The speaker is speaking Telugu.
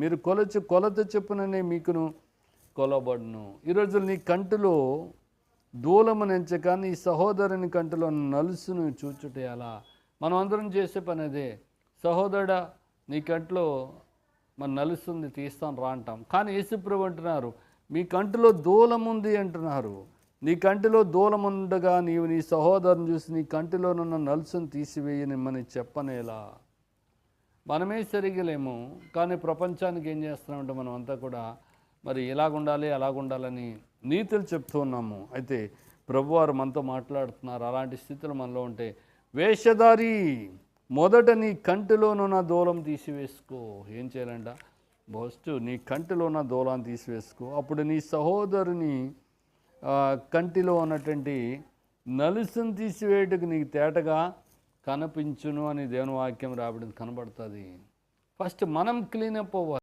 మీరు కొలచి కొలత చెప్పుననే మీకును కొలబడును ఈరోజు నీ కంటిలో దూలము నెంచక నీ సహోదరుని కంటిలో నలుసును చూచుట ఎలా మనం అందరం చేసే పని అదే సహోదరుడా నీ కంటిలో మన నలుస్తుంది తీస్తాను రా అంటాం. కానీ యేసుప్రభు అంటున్నారు మీ కంటిలో దూలముంది అంటున్నారు. నీ కంటిలో దూలముండగా నీవు నీ సహోదరుని చూసి నీ కంటిలోనున్న నలుసును తీసివేయని మని చెప్పనేలా. మనమే సరిగలేము కానీ ప్రపంచానికి ఏం చేస్తున్నామంటే మనం అంతా కూడా మరి ఇలాగుండాలి అలాగుండాలని నీతులు చెప్తూ ఉన్నాము. అయితే ప్రభువారు మనతో మాట్లాడుతున్నారు. అలాంటి స్థితిలో మనలో ఉంటే వేషధారి మొదట నీ కంటిలోనున్న దూలం తీసివేసుకో. ఏం చేయాలంట? ఫస్ట్ నీ కంటిలో ఉన్న దూలాన్ని తీసివేసుకో. అప్పుడు నీ సహోదరుని కంటిలో ఉన్నటువంటి నలుసును తీసివేయటకు నీకు తేటగా కనిపించును అని దేవుని వాక్యం రాబడింది కనబడుతుంది. ఫస్ట్ మనం క్లీన్ అవ్వాలి.